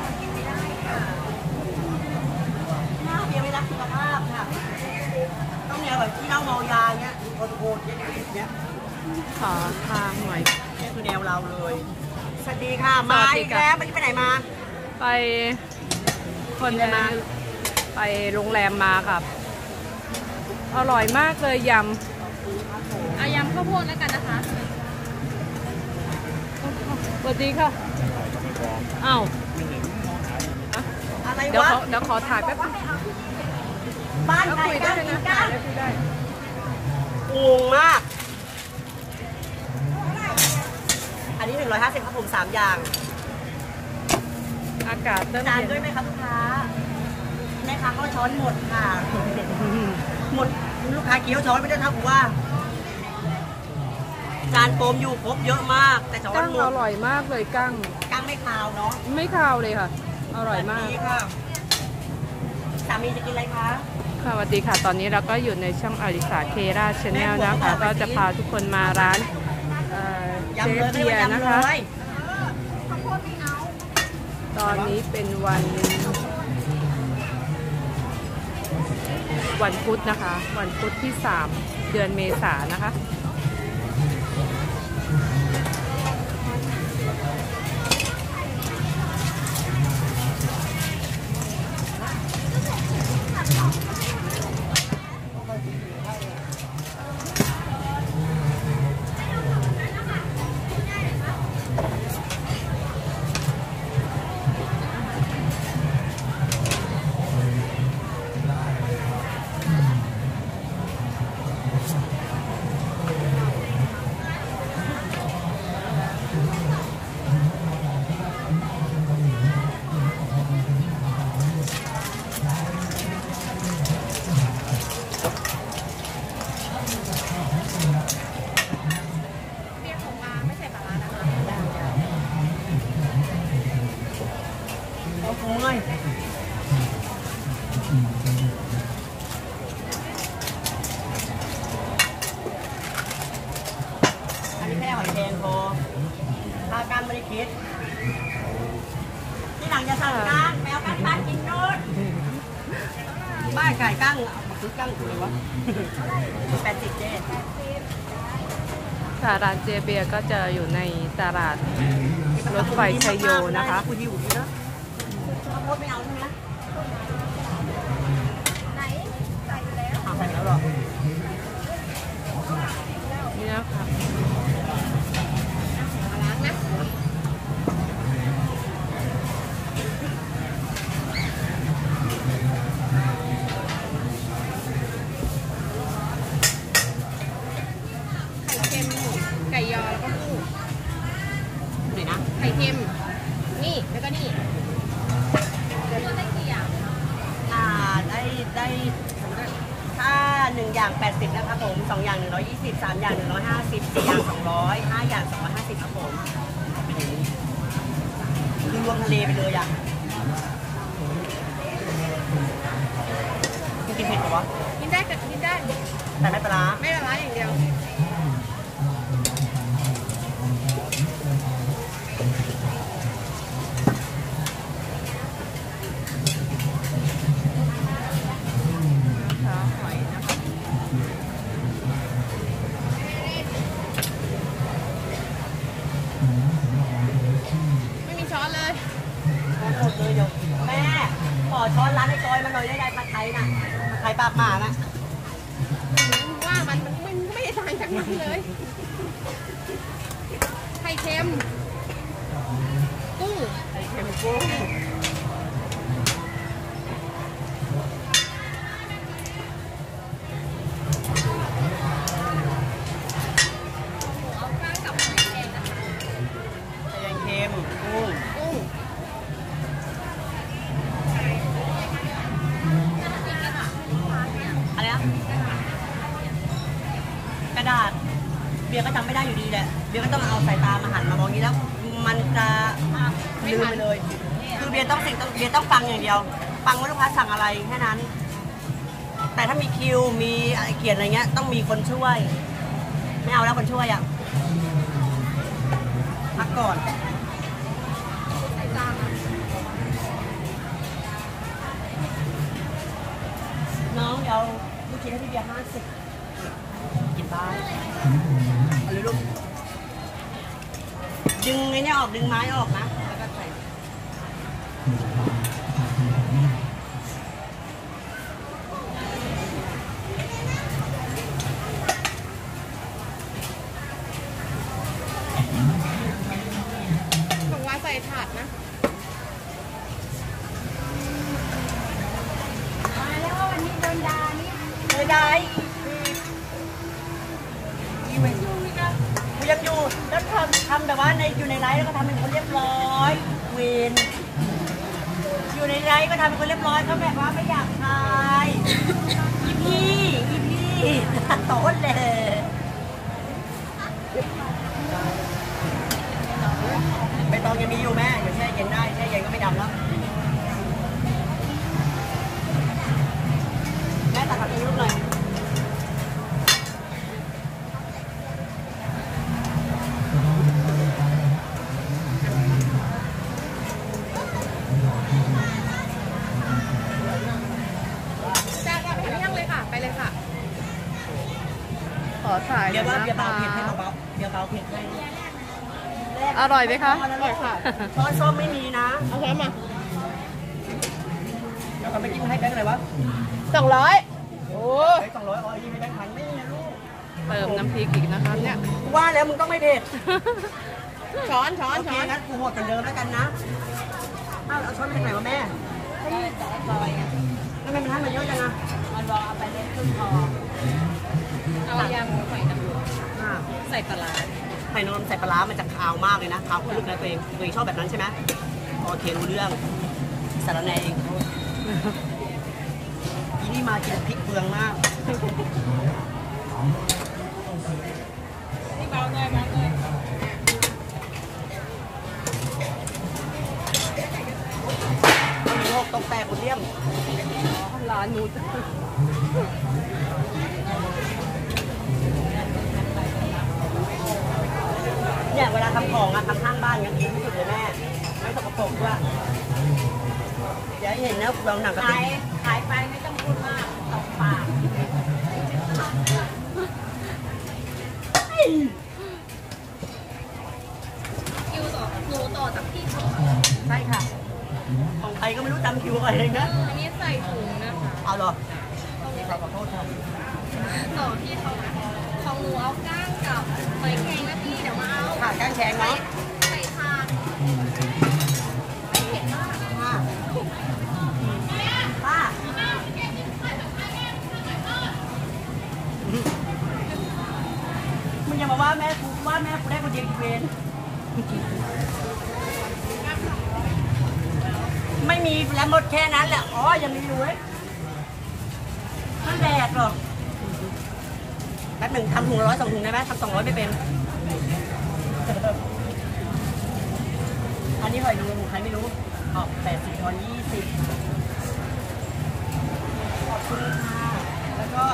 เป็นคนกินไม่ได้ค่ะหน้าเบียร์ไม่รักสุขภาพค่ะ ต้องเนี่ยแบบที่เล่าเมายาเงี้ยโคตรๆเงี้ยเงี้ยขอทางหน่อยนี่คือแนวเราเลย สวัสดีค่ะสมาวัสดีอีกค่ะ แล้วเมื่อกี้ไปไหนมาไปคนไปไหนมาไปโรงแรมมาครับ อร่อยมากเลยยเอายำข้าวโพดแล้วกันนะคะำสวัสดีค่ะอ้าว อะไรเดี๋ยววะขอเดี๋ยวขอถ่ายแป๊บนึงบ้านแล้วใครคุยได้บ้านเลยกินะนกัถ่ายนได้คุยได้งงมาก อันนี้ 150ครับผมสามอย่างอากาศเริ่มจานเย็นด้วยไหมครับลูกค้าแม่ค้าก็ช้อนหมดค่ะ หมดลูกค้าเกี๊ยวช้อนไม่ได้เท่ากับว่า จานโฟมอยู่ครบเยอะมาก แต่ช้อกั้นงหมอดร่อยมากเลยกั้งกั้งไม่คาวเนาะไม่คาวเลยค่ะ อร่อยมากแบบนี้ค่ะสามีจะกินอะไรคะค่ะสวัสดีค่ะ ตอนนี้เราก็อยู่ในช่องอริสาเคราชแนลนะคะ ก็จะพาทุกคนมาร้านเอ่อเชยำฟเลยเบียร์ยำนะเลคะยตอนนี้เป็นวัน วันพุธนะคะ วันพุธที่ 3 เดือนเมษายนนะคะ หอยแครงพอถ้าการไม่ได้คิดที่หลังจะสั่งก้างแมวกันปลากินโน่นบ้านไก่ก้างเอามาซื้อก้างกูเลยวะแปดสิบเจ๊ค่ะร้านเจเบียร์ก็จะอยู่ในตลาดรถไฟชัยโยนะคะคุณหิวดีนะข้าวโพดไม่เอาใช่ไหมไหนใส่ไปแล้วเอาใส่แล้วหรอนี่นะคะ มาล้างนะไข่เค็มไก่ยอแล้วก็กุ้งไหนนะ ไข่เค็ม นี่แล้วก็นี่ได้กี่อย่างอ่าได้ได้ถ้าหนึ่งอย่าง 80 นะครับผมสองอย่าง 120สามอย่าง 150สี่อย่าง 200ห้าอย่าง 250ครับผมเป็นอย่างนี้คือรวมทะเลไปเลยอะคุณกินเผ็ดปะวะกินได้กับกินได้แต่ไม่ปลาร้าไม่ละลายอย่างเดียว หมดเลยเดี๋ยวแม่ขอช้อนร้านไอ้จอยมาหน่อยได้ไหมมาไทยน่ะผัดไทยปากหมานะว่ามันมันไม่ไม่ได้ต่างจากมันเลยไข่เค็มกุ้งไข่เค็มกุ้ง ไรแค่นั้น แต่ถ้ามีคิวมีเขียนอะไรเงี้ย ต้องมีคนช่วย ไม่เอาแล้วคนช่วยอะพักก่อนน้องเดี๋ยวลูกชิ้นให้พี่เบียร์ห้าสิบกินบ้างเอาเลูกดึงไอ้เนี่ยออกดึงไม้ออกนะแล้วก็ใส่ อีเวนต์กูยังอยู่แล้วทำทำแบบว่าในอยู่ในไลฟ์แล้วก็ทำเป็นคนเรียบร้อยเวนอยู่ในไลฟ์ก็ทำเป็นคนเรียบร้อยก็แบบว่าไม่อยากทายอีพี่อีพี่โต๊ดเลยใบตองยังมีอยู่แม่เดี๋ยวแช่เย็นได้แช่เย็นก็ไม่ดำแล้ว อร่อยไหมคะ อร่อยค่ะช้อนส้มไม่มีนะเอาช้อนมาเดี๋ยวเขาไม่กินให้แบงค์อะไรวะสองร้อยโอ้ไอ้สองร้อยอ๋อยี่ให้แบงค์พันไม่มีนะลูกเติมน้ำพริกอีกนะคะเนี่ยว่าแล้วมึงต้องไม่เผ็ดช้อนช้อนโอเคช้อนงั้นกูหมดเหมือนเดิมแล้วกันนะอ้าวเอาช้อนไปทางไหนวะแม่ซอยไงทำไมมันให้มาเยอะจังอะมันบอกเอาไปเล่นครึ่งพอเอายำหอยนางรมอ่าใส่ปลาร้า ไข่นมใส่ปลาร้ามันจะคาวมากเลยนะคาวลึกนะตัวเองตัวเองชอบแบบนั้นใช่ไหมโอเครู้เรื่องสารแหนเองอีนี่มากินพริกเปลืองมากนี่เบาเลยเบาเลยเอาหมูหกตรงแตกคุณเลี่ยมร้านนู เนี่ยเวลาทำของอะทำข้างบ้านกันดีที่สุดเลยแม่ ไม่สกปรกด้วยอย่าให้เห็นนะเราหนังกระติกขายไปไม่ต้องพูดมากสองปากคิวต่อหนูต่อจากพี่เขาใช่ค่ะ ของใครก็ไม่รู้จำคิวอะไรเองนะ อันนี้ใส่ถุงนะคะเอาเหรอขอโทษค่ะต่อพี่เขานะของ หนูเอาก้างกับหอยแครงนะพี่เดี๋ยวมาเอาขาดก้างแชงใส่เนาะใส่ทานไม่เผ็ดมากป้าป้ามึงอย่ามาว่าแม่กูว่าแม่กูได้คนเดียวอีกเวนไม่มีแล้วหมดแค่นั้นแหละอ๋อยังมีอยู่เว้ยมันแดกหรอกแป๊บหนึ่งทำถุงร้อยสองถุงได้ไหมทำสองร้อยไม่เป็น อันนี้หอยนางรมของใครไม่รู้ออกแปดสิบทอนยี่สิบขอบคุณค่ะแล้วก็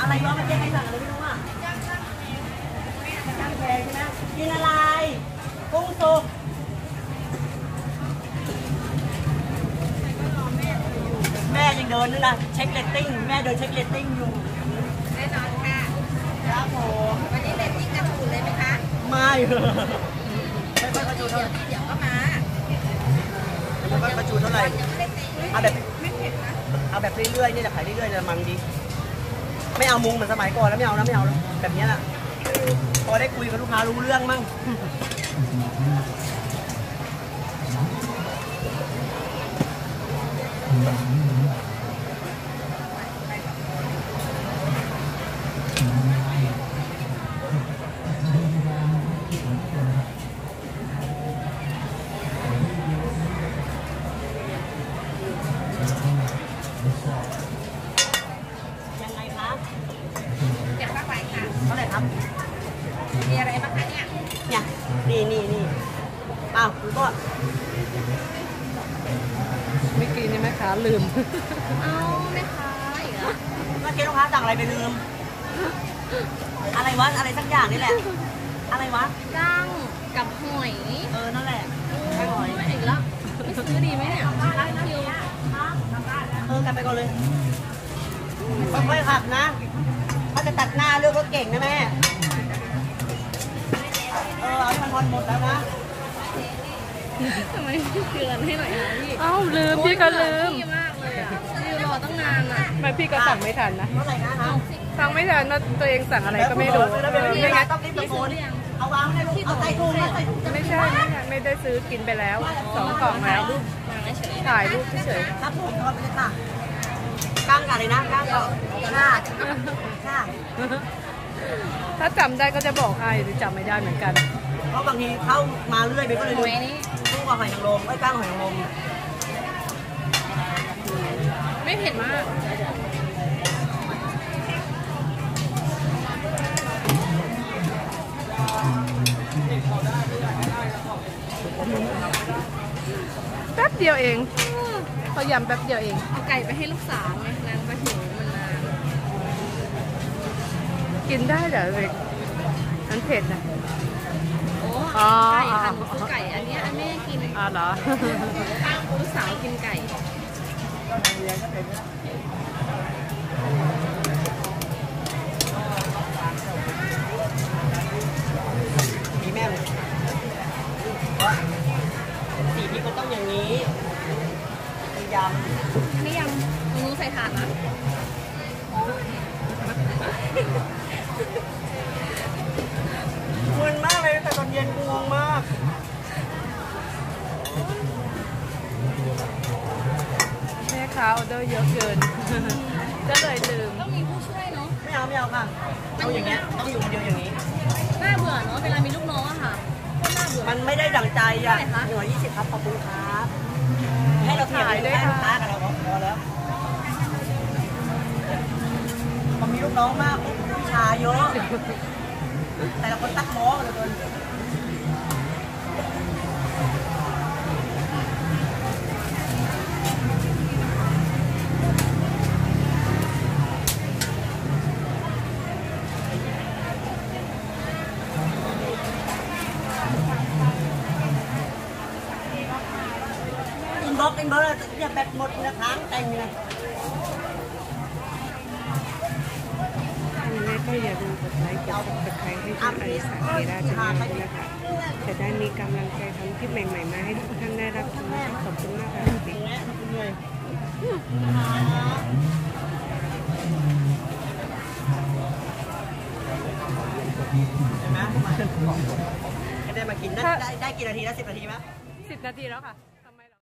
อะไรวะเมื่อกี้ใครสั่งอะไรไม่รู้อะจ้างแพงใช่ไหมกินอะไรกุ้งสุกแม่ยังเดินนี่นะเช็คเรตติ้งแม่เดินเช็คเรตติ้งอยู่ ครับผมวันนี้เลตติ้งกระถูเลยไหมคะไม่ไม่ค่อยประจูเท่าเดี๋ไหยวร่เดี๋ยวก็มาไม่ค่อยประจูเท่าไหร่ยังไม่ได้เต็งเอาแบบไม่เผ็ดนะเอาแบบเรื่อยๆนี่แหละขายเรื่อยๆจะมันดี ไม่เอามุงเหมือนสมัยก่อนแล้วไม่เอาแล้วไม่เอาแล้วแบบเนี้ยแหละพอได้คุยกับลูกค้ารู้เรื่องมั่งยั ก็เมื่อกี้นี่แม่ค้าลืม เอาไม่ขายเหรอเมื่อกี้ลูกค้าสั่งอะไรไปลืม อะไรวะ อะไรสักอย่างนี่แหละ อะไรวะก้างกับหอยเออ นั่นแหละไปหน่อยไม่อีกแล้วไม่ซื้อดีไหมเนี่ยร้านคิวเออกลับไปก่อนเลยค่อยๆขับนะเขาจะตัดหน้าเลือกรถเก่งนะแม่ เออเอาให้มันพอนหมดแล้วนะ ทำไมไม่เตือนให้หน่อยนะพี่เอ้าลืมพี่ก็ลืมพี่มากเลยอะยืนรอตั้งนานอะไม่พี่ก็สั่งไม่ทันนะเท่าไหร่นะฮะฟังไม่ทันว่าตัวเองสั่งอะไรก็ไม่รู้แล้วเอเดี๋ยวอพี่ไม่นะงั้นต้องรีบตะโกนเอาวางให้ลูกเอาใส่ถุงนะใส่ถุงไม่ใช่ไม่ใช่ไม่ได้ซื้อกินไปแล้วสองกล่องแล้วนางเฉยถ่ายรูปเฉยครับผมทอดไปเลยค่ะก้างกันเลยนะก้างก็ค่ะค่ะๆถ้าจำได้ก็จะบอกให้หรือจำไม่ได้เหมือนกัน เพราะบางทีเข้ามาเรื่อยไปก็เลยห ลืวยมนี่ลูกกับหอยนางรมไอ้ก้างหอยนางรมไม่เผ็ดมากแป๊บเดียวเองเขายำแป๊บเดียวเอง เอาไก่ไปให้ลูกสาวไงนางมาหิวมันนากินได้เหรอเล็กมันเผ็ดนะ อ้อ๋อ ไก่ค่ะหนูซื้อไก่อันเนี้ยอันแม่กินอ๋อเหรอลูกสาวกินไก่ ค้าออเดอร์เยอะเกิน ก็เลยลืม ต้องมีผู้ช่วยเนาะไม่เอาไม่เอาค่ะเอาอย่างเงี้ยต้องอยู่คนเดียวอย่างนี้ น่าเบื่อเนาะเวลามีลูกน้องอะค่ะโคตรน่าเบื่อ มันไม่ได้ดั่งใจอะเท่าไหร่คะ หน่วยยี่สิบครับขอบคุณครับให้เราถ่ายด้วยให้ลูกค้ากับเราก็พอแล้วพอมีลูกน้องมากปุ๊บวิชาเยอะ แต่ละคนตักหม้อเหลยเกินอินบ็อกซ์อินบ็อกซ์เลยเนี่ย แบตหมดนะค้างแต่งเลยยังไงก็อย่าลืมกดไลค์กด subscribe ให้ช่องอริสาเกราชาแนลนะคะจะได้มีกำลังใจทำคลิปใหม่ๆมาให้ทุกท่านได้รับชมนะคะขอบคุณมากค่ะเหนื่อยเห็นไหมมาไม่ได้มากินได้ได้ได้กี่นาทีแล้วสิบนาทีไหมสิบนาทีแล้วค่ะ